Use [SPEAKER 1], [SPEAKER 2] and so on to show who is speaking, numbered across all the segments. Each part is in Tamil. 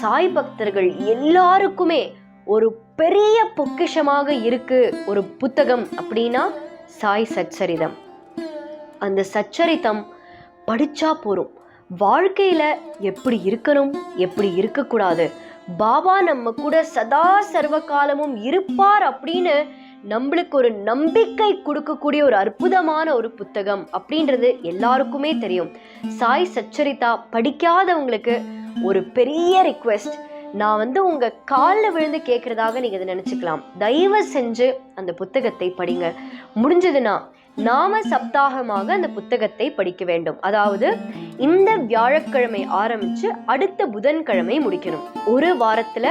[SPEAKER 1] சாய் பக்தர்கள் எல்லாருக்குமே ஒரு பெரிய பொக்கிஷமாக இருக்கு ஒரு புத்தகம் அப்படின்னா சாய் சச்சரிதம். அந்த சச்சரிதம் படிச்சா போறோம் வாழ்க்கையில எப்படி இருக்கணும் எப்படி இருக்கக்கூடாது? பாபா நம்ம கூட சதா சர்வ காலமும் இருப்பார் அப்படின்னு நம்மளுக்கு ஒரு நம்பிக்கை கொடுக்கக்கூடிய ஒரு அற்புதமான ஒரு புத்தகம் அப்படின்றது எல்லாருக்குமே தெரியும். சாய் சச்சரிதா படிக்காதவங்களுக்கு ஒரு பெரிய ரிக்வெஸ்ட் நான் வந்து உங்க காலில் விழுந்து கேட்கறதாக நீங்க இதை நினைச்சுக்கலாம். தயவு செஞ்சு அந்த புத்தகத்தை படிங்க. முடிஞ்சதுன்னா நாம சப்தாகமாக அந்த புத்தகத்தை படிக்க வேண்டும். அதாவது இந்த வியாழக்கிழமை ஆரம்பிச்சு அடுத்த புதன்கிழமை முடிக்கணும். ஒரு வாரத்துல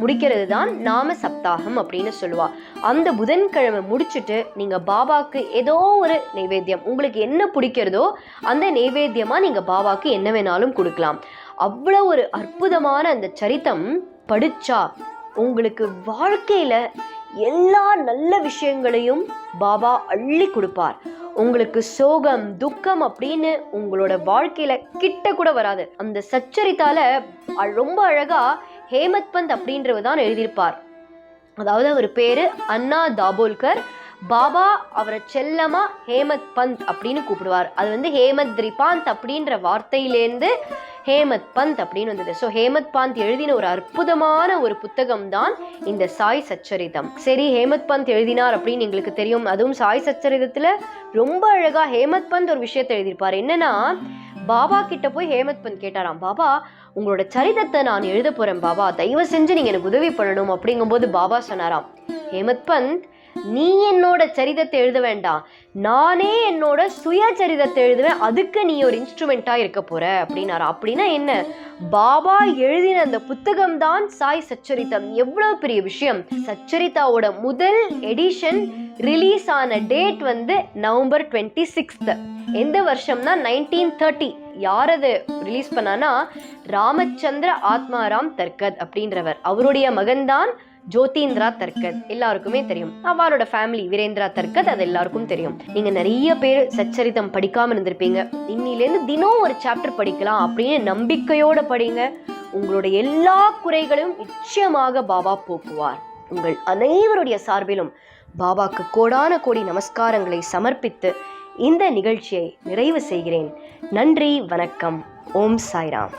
[SPEAKER 1] முடிக்கிறது தான் நாம சப்தாகம் அப்படின்னு சொல்லுவா. அந்த புதன்கிழமை முடிச்சுட்டு நீங்க பாபாக்கு ஏதோ ஒரு நைவேத்தியம் உங்களுக்கு என்ன பிடிக்கிறதோ அந்த நைவேத்தியமா நீங்க பாபாக்கு என்ன வேணாலும் கொடுக்கலாம். அவ்வளோ ஒரு அற்புதமான அந்த சரித்தம் படிச்சா உங்களுக்கு வாழ்க்கையில எல்லா நல்ல விஷயங்களையும் பாபா அள்ளி கொடுப்பார். உங்களுக்கு சோகம் துக்கம் அப்படின்னு உங்களோட வாழ்க்கையில கிட்ட கூட வராது. அந்த சச்சரித்தால ரொம்ப அழகா ஹேமத் பந்த் அப்படின்றவர் தான் எழுதியிருப்பார். அதாவது அவர் பேரு அண்ணா தாபோல்கர். பாபா அவரை செல்லமா ஹேமத் பந்த் அப்படின்னு கூப்பிடுவார். அது வந்து ஹேமத் திரிபாந்த் அப்படின்ற வார்த்தையிலேருந்து ஹேமத் பந்த் அப்படின்னு வந்தது. ஸோ ஹேமத் பந்த் எழுதின ஒரு அற்புதமான ஒரு புத்தகம் தான் இந்த சாய் சச்சரிதம். சரி ஹேமத் பந்த் எழுதினார் அப்படின்னு எங்களுக்கு தெரியும். அதுவும் சாய் சச்சரிதத்தில் ரொம்ப அழகாக ஹேமத் பந்த் ஒரு விஷயத்தை எழுதியிருப்பார். என்னன்னா பாபா கிட்ட போய் ஹேமத் பந்த் கேட்டாராம் பாபா உங்களோட சரிதத்தை நான் எழுத போகிறேன் பாபா. தயவு செஞ்சு நீங்கள் எனக்கு உதவி பண்ணணும். அப்படிங்கும்போது பாபா சொன்னாராம் ஹேமத் பந்த் நீ என்னோட சரிதத்தை எழுத வேண்டாம். நானே என்னோட சுயசரிதத்தை எழுதுவேன். அதுக்கு நீ ஒரு இன்ஸ்ட்ருமெண்ட்டாக இருக்க போற அப்படின்னாரு? அப்படின்னா என்ன? பாபா எழுதின அந்த புத்தகம் தான் சாய் சச்சரித்தம் எவ்வளவு பெரிய விஷயம். சச்சரிதாவோட முதல் எடிஷன் ரிலீஸ் ஆன டேட் வந்து நவம்பர் டுவெண்ட்டி சிக்ஸ்த் எந்த வருஷம்னா நைன்டீன் தேர்ட்டி யார் அது ரிலீஸ் பண்ணானா ராமச்சந்திர ஆத்மாராம் தர்கத் அப்படின்றவர். அவருடைய மகன்தான் ஜோதீந்திரா தர்கத் எல்லாருக்குமே தெரியும். அவரோட ஃபேமிலி வீரேந்திரா தர்கத் அது எல்லாருக்கும் தெரியும். நீங்க நிறைய பேர் சச்சரிதம் படிக்காம இருந்திருப்பீங்க. இன்னிலேருந்து தினம் ஒரு சாப்டர் படிக்கலாம் அப்படின்னு நம்பிக்கையோட படிங்க. உங்களோட எல்லா குறைகளையும் நிச்சயமாக பாபா போக்குவார். உங்கள் அனைவருடைய சார்பிலும் பாபாக்கு கோடான கோடி நமஸ்காரங்களை சமர்ப்பித்து இந்த நிகழ்ச்சியை நிறைவு செய்கிறேன். நன்றி வணக்கம். ஓம் சாய்ராம்.